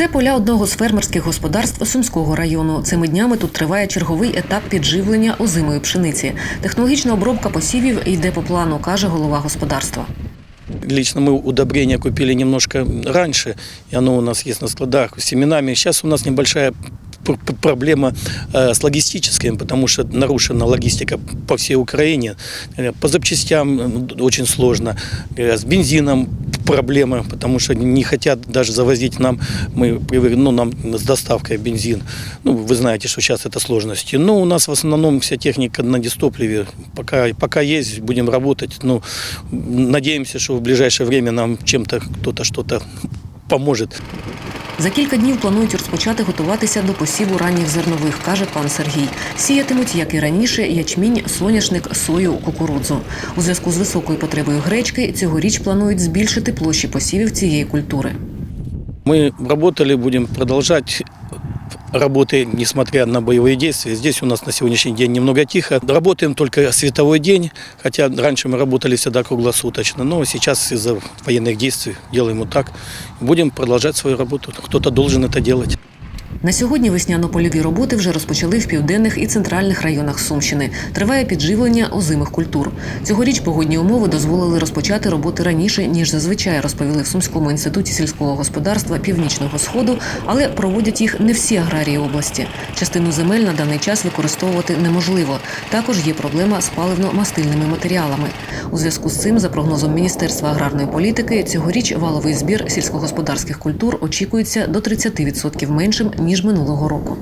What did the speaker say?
Це поля одного з фермерських господарств Сумського району. Цими днями тут триває черговий етап підживлення озимої пшениці. Технологічна обробка посівів йде по плану, каже голова господарства. Лично мы удобрения купили немножко раньше, и оно у нас есть на складах с семенами. Сейчас у нас небольшая пр- пр- проблема э, с логистической, потому что нарушена логистика по всей Украине. Э, По запчастям э, очень сложно. Э, С бензином проблема, потому что не хотят даже завозить нам, мы ну, нам с доставкой бензин. Ну, вы знаете, что сейчас это сложности. Но у нас в основном вся техника на дистопливе. Пока, пока есть, будем работать. Ну, надеемся, что в ближайшее время нам чем-то кто-то что-то поможет. За кілька днів планують розпочати готуватися до посіву ранніх зернових, каже пан Сергій. Сіятимуть, як і раніше, ячмінь, соняшник, сою, кукурудзу. У зв'язку з високою потребою гречки цьогоріч планують збільшити площі посівів цієї культури. Мы работали, будем продолжать работы, несмотря на боевые действия. Здесь у нас на сегодняшний день немного тихо. Работаем только световой день, хотя раньше мы работали всегда круглосуточно. Но сейчас из-за военных действий делаем вот так. Будем продолжать свою работу. Кто-то должен это делать. На сьогодні весняно-польові роботи вже розпочали в південних і центральних районах Сумщини. Триває підживлення озимих культур. Цьогоріч погодні умови дозволили розпочати роботи раніше ніж зазвичай, розповіли в Сумському інституті сільського господарства Північного Сходу, але проводять їх не всі аграрії області. Частину земель на даний час використовувати неможливо. Також є проблема з паливно-мастильними матеріалами. У зв'язку з цим, за прогнозом Міністерства аграрної політики, цьогоріч валовий збір сільськогосподарських культур очікується до 30% меншим ніж минулого року.